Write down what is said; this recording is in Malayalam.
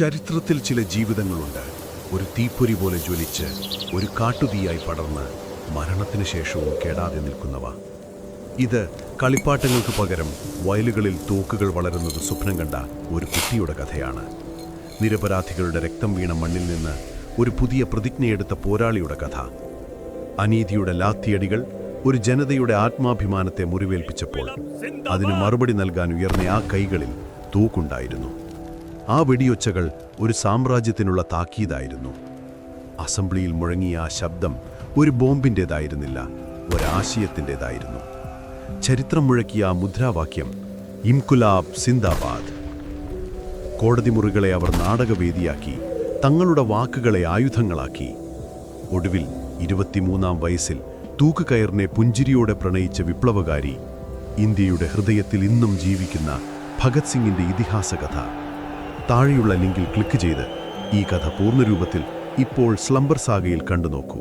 ചരിത്രത്തിൽ ചില ജീവിതങ്ങളുണ്ട്. ഒരു തീപ്പൊരി പോലെ ജ്വലിച്ച് ഒരു കാട്ടുതീയായി പടർന്ന് മരണത്തിന് ശേഷവും കേടാതെ നിൽക്കുന്നവ. ഇത് കളിപ്പാട്ടങ്ങൾക്ക് പകരം വയലുകളിൽ തോക്കുകൾ വളരുന്നത് സ്വപ്നം കണ്ട ഒരു കുട്ടിയുടെ കഥയാണ്. നിരപരാധികളുടെ രക്തം വീണ മണ്ണിൽ നിന്ന് ഒരു പുതിയ പ്രതിജ്ഞയെടുത്ത പോരാളിയുടെ കഥ. അനീതിയുടെ ലാത്തിയടികൾ ഒരു ജനതയുടെ ആത്മാഭിമാനത്തെ മുറിവേൽപ്പിച്ചപ്പോൾ അതിന് മറുപടി നൽകാൻ ഉയർന്ന ആ കൈകളിൽ തൂക്കുണ്ടായിരുന്നു. ആ വെടിയൊച്ചകൾ ഒരു സാമ്രാജ്യത്തിനുള്ള താക്കീതായിരുന്നു. അസംബ്ലിയിൽ മുഴങ്ങിയ ആ ശബ്ദം ഒരു ബോംബിന്റേതായിരുന്നില്ല ഒരാശയത്തിന്റെതായിരുന്നു ചരിത്രം മുഴക്കിയ ആ മുദ്രാവാക്യം ഇംകുലാബ് സിന്ദാബാദ്. കോടതി മുറികളെ അവർ നാടകവേദിയാക്കി തങ്ങളുടെ വാക്കുകളെ ആയുധങ്ങളാക്കി. ഒടുവിൽ ഇരുപത്തിമൂന്നാം വയസ്സിൽ തൂക്കുകയറിനെ പുഞ്ചിരിയോടെ പ്രണയിച്ച വിപ്ലവകാരി ഇന്ത്യയുടെ ഹൃദയത്തിൽ ഇന്നും ജീവിക്കുന്ന ഭഗത് സിംഗിന്റെ ഇതിഹാസ കഥ താഴെയുള്ള ലിങ്കിൽ ക്ലിക്ക് ചെയ്ത് ഈ കഥ പൂർണരൂപത്തിൽ ഇപ്പോൾ സ്ലംബർ സാഗയിൽ കണ്ടുനോക്കൂ.